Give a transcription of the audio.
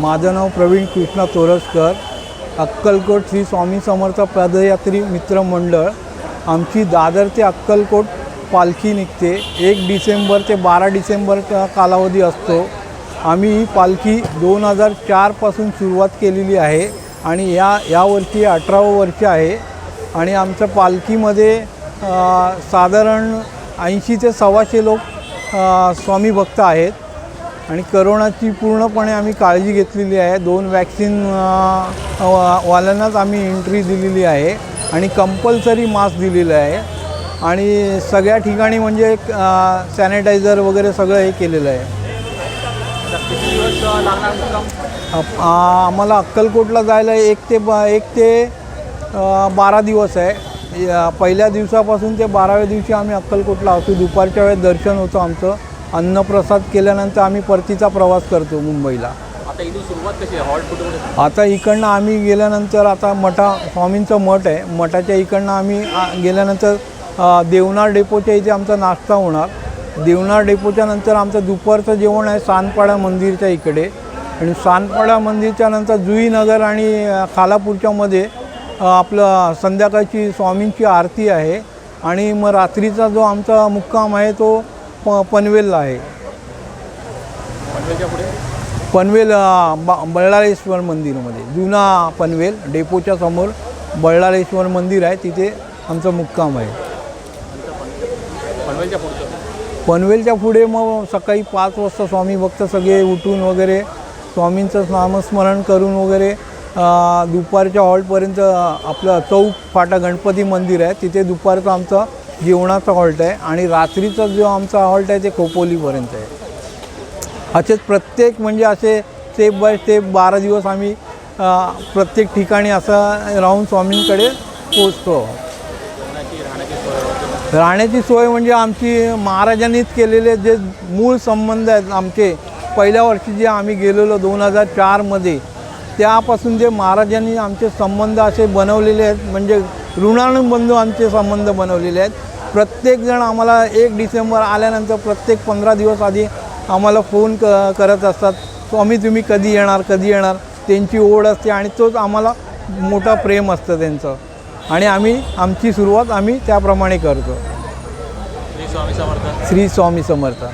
माझं नाव प्रवीण कृष्णा तोरसकर अक्कलकोट श्री स्वामी समर्थ पदयात्री मित्रमंडळ आमची दादर ते अक्कलकोट पालखी निघते. एक डिसेंबर ते बारा डिसेंबरचा कालावधी असतो. आम्ही ही पालखी दोन हजार चारपासून सुरुवात केलेली आहे आणि या यावर्षी अठरावं वर्ष आहे. आणि आमच्या पालखीमध्ये साधारण ऐंशी ते सव्वाशे लोक स्वामी भक्त आहेत. आणि करोनाची पूर्णपणे आम्ही काळजी घेतलेली आहे. दोन वॅक्सिन वा- वाल्यांनाच आम्ही एंट्री दिलेली आहे आणि कंपल्सरी मास्क दिलेलं आहे. आणि सगळ्या ठिकाणी म्हणजे सॅनिटायझर वगैरे सगळं हे केलेलं आहे. आम्हाला अक्कलकोटला जायला एक ते एक ते बारा दिवस आहे. या- पहिल्या दिवसापासून ते बाराव्या दिवशी आम्ही अक्कलकोटला असू. दुपारच्या वेळेस दर्शन होतं आमचं. अन्नप्रसाद केल्यानंतर आम्ही परतीचा प्रवास करतो मुंबईला. आता इथून सुरुवात कशी आहे? हॉल्ट कुठे कुठे आता इकडनं आम्ही गेल्यानंतर आता मठा स्वामींचं मठ आहे. मठाच्या इकडनं आम्ही आ, गेल्यानंतर अ, देवनार डेपोच्या इथे आमचा नाश्ता होणार. देवनार डेपोच्या नंतर आमचं दुपारचं जेवण आहे सानपाडा मंदिरच्या इकडे. आणि सानपाडा मंदिरच्या नंतर जुईनगर आणि अ, खालापूरच्या मध्ये अ, आपलं संध्याकाळची स्वामींची आरती आहे. आणि मग रात्रीचा जो आमचा मुक्काम आहे तो प पनवेलला आहे. पनवेल ब बल्लाळेश्वर मंदिरमध्ये. जुना पनवेल डेपोच्या समोर बल्लाळेश्वर मंदिर आहे. तिथे आमचा मुक्काम आहे. पनवेलच्या पुढे मग सकाळी पाच वाजता स्वामी भक्त सगळे उठून वगैरे स्वामींचं नामस्मरण करून वगैरे दुपारच्या हॉल्टपर्यंत आपलं चौक फाटा गणपती मंदिर आहे. तिथे दुपारचा आमचा जेवणाचा हॉल्ट आहे आणि रात्रीचा जो आमचा हॉल्ट आहे ते खोपोलीपर्यंत आहे. असेच प्रत्येक म्हणजे असे स्टेप बाय स्टेप बारा दिवस आम्ही प्रत्येक ठिकाणी असं राहून स्वामींकडे पोचतो राहण्याची सोय म्हणजे आमची महाराजांनीच केलेले जे मूळ संबंध आहेत आमचे पहिल्या वर्षी जे आम्ही गेलेलो दोन हजार चारमध्ये त्यापासून जे महाराजांनी आमचे संबंध असे बनवलेले आहेत म्हणजे ऋणानुबंध आमचे संबंध बनवलेले आहेत प्रत्येकजण आम्हाला एक डिसेंबर आल्यानंतर प्रत्येक पंधरा दिवस आधी आम्हाला फोन क करत असतात स्वामी तुम्ही कधी येणार कधी येणार? त्यांची ओढ असते आणि तोच आम्हाला मोठा प्रेम असतं त्यांचं. आणि आम्ही आमची सुरुवात आम्ही त्याप्रमाणे करतो. श्री स्वामी समर्थ. श्री स्वामी समर्थ.